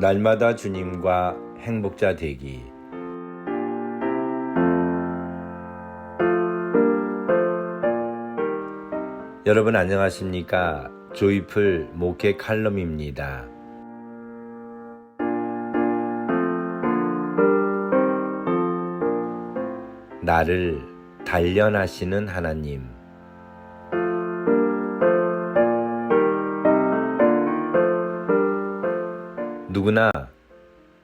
날마다 주님과 행복자 되기. 여러분 안녕하십니까? 조이풀 목회 칼럼입니다. 나를 단련하시는 하나님. 누구나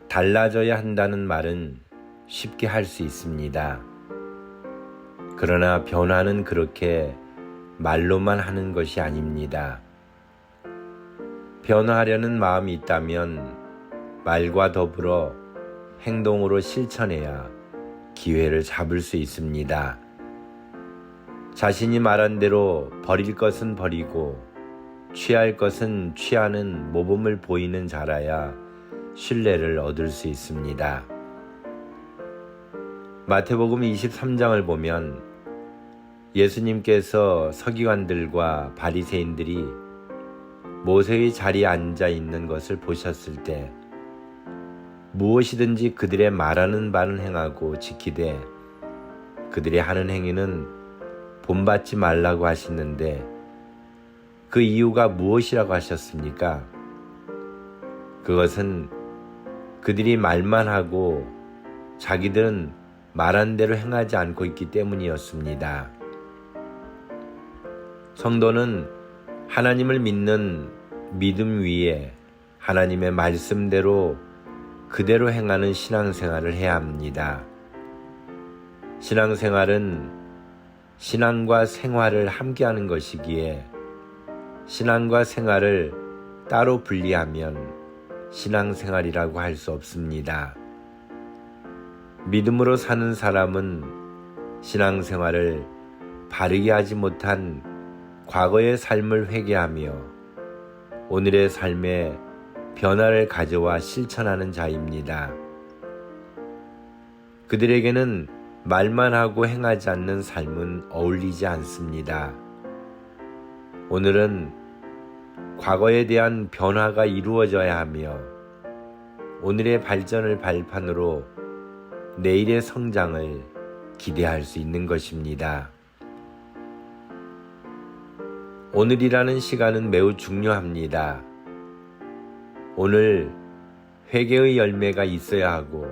달라져야 한다는 말은 쉽게 할 수 있습니다. 그러나 변화는 그렇게 말로만 하는 것이 아닙니다. 변화하려는 마음이 있다면 말과 더불어 행동으로 실천해야 기회를 잡을 수 있습니다. 자신이 말한 대로 버릴 것은 버리고 취할 것은 취하는 모범을 보이는 자라야 신뢰를 얻을 수 있습니다. 마태복음 23장을 보면 예수님께서 서기관들과 바리새인들이 모세의 자리에 앉아 있는 것을 보셨을 때 무엇이든지 그들의 말하는 바는 행하고 지키되 그들의 하는 행위는 본받지 말라고 하시는데 그 이유가 무엇이라고 하셨습니까? 그것은 그들이 말만 하고 자기들은 말한 대로 행하지 않고 있기 때문이었습니다. 성도는 하나님을 믿는 믿음 위에 하나님의 말씀대로 그대로 행하는 신앙생활을 해야 합니다. 신앙생활은 신앙과 생활을 함께하는 것이기에 신앙과 생활을 따로 분리하면 신앙생활이라고 할 수 없습니다. 믿음으로 사는 사람은 신앙생활을 바르게 하지 못한 과거의 삶을 회개하며 오늘의 삶에 변화를 가져와 실천하는 자입니다. 그들에게는 말만 하고 행하지 않는 삶은 어울리지 않습니다. 오늘은 과거에 대한 변화가 이루어져야 하며 오늘의 발전을 발판으로 내일의 성장을 기대할 수 있는 것입니다. 오늘이라는 시간은 매우 중요합니다. 오늘 회개의 열매가 있어야 하고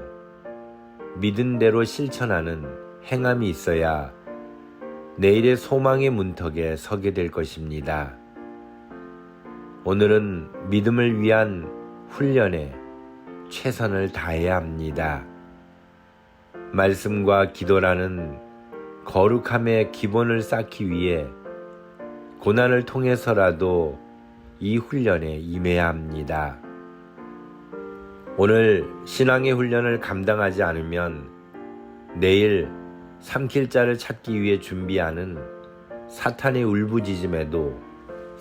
믿은 대로 실천하는 행함이 있어야 내일의 소망의 문턱에 서게 될 것입니다. 오늘은 믿음을 위한 훈련에 최선을 다해야 합니다. 말씀과 기도라는 거룩함의 기본을 쌓기 위해 고난을 통해서라도 이 훈련에 임해야 합니다. 오늘 신앙의 훈련을 감당하지 않으면 내일 삼킬 자를 찾기 위해 준비하는 사탄의 울부짖음에도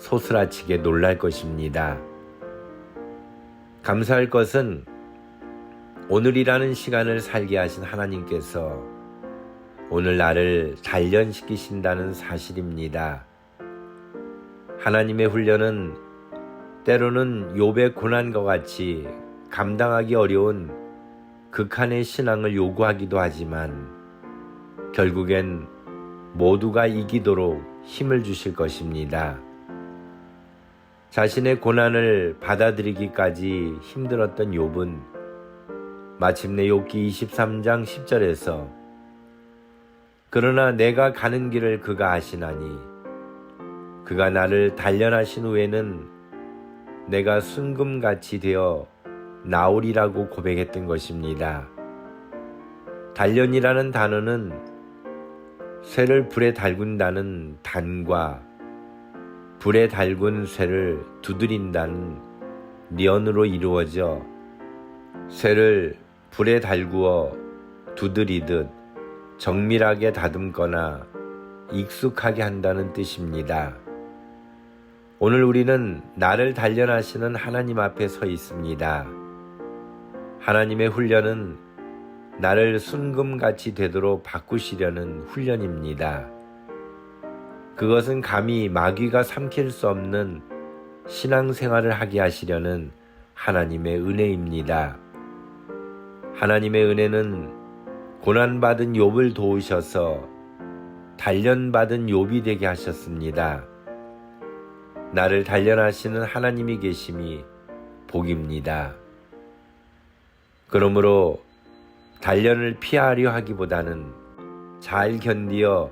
소스라치게 놀랄 것입니다. 감사할 것은 오늘이라는 시간을 살게 하신 하나님께서 오늘 나를 단련시키신다는 사실입니다. 하나님의 훈련은 때로는 욥의 고난과 같이 감당하기 어려운 극한의 신앙을 요구하기도 하지만 결국엔 모두가 이기도록 힘을 주실 것입니다. 자신의 고난을 받아들이기까지 힘들었던 욥은 마침내 욥기 23장 10절에서 그러나 내가 가는 길을 그가 아시나니 그가 나를 단련하신 후에는 내가 순금같이 되어 나오리라고 고백했던 것입니다. 단련이라는 단어는 쇠를 불에 달군다는 단과 불에 달군 쇠를 두드린다는 면으로 이루어져 쇠를 불에 달구어 두드리듯 정밀하게 다듬거나 익숙하게 한다는 뜻입니다. 오늘 우리는 나를 단련하시는 하나님 앞에 서 있습니다. 하나님의 훈련은 나를 순금같이 되도록 바꾸시려는 훈련입니다. 그것은 감히 마귀가 삼킬 수 없는 신앙생활을 하게 하시려는 하나님의 은혜입니다. 하나님의 은혜는 고난받은 욥을 도우셔서 단련받은 욥이 되게 하셨습니다. 나를 단련하시는 하나님이 계심이 복입니다. 그러므로 단련을 피하려 하기보다는 잘 견디어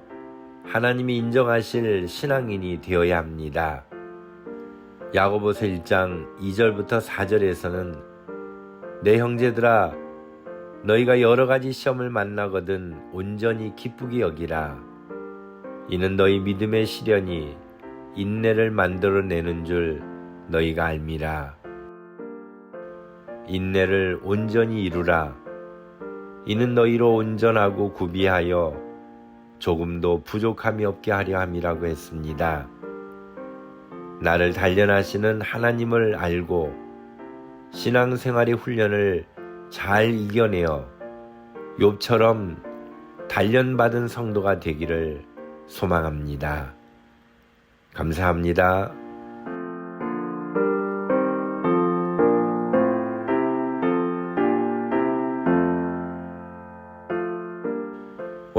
하나님이 인정하실 신앙인이 되어야 합니다. 야고보서 1장 2절부터 4절에서는 내 형제들아 너희가 여러 가지 시험을 만나거든 온전히 기쁘게 여기라. 이는 너희 믿음의 시련이 인내를 만들어내는 줄 너희가 알미라. 인내를 온전히 이루라. 이는 너희로 온전하고 구비하여 조금도 부족함이 없게 하려 함이라고 했습니다. 나를 단련하시는 하나님을 알고 신앙생활의 훈련을 잘 이겨내어 욥처럼 단련받은 성도가 되기를 소망합니다. 감사합니다.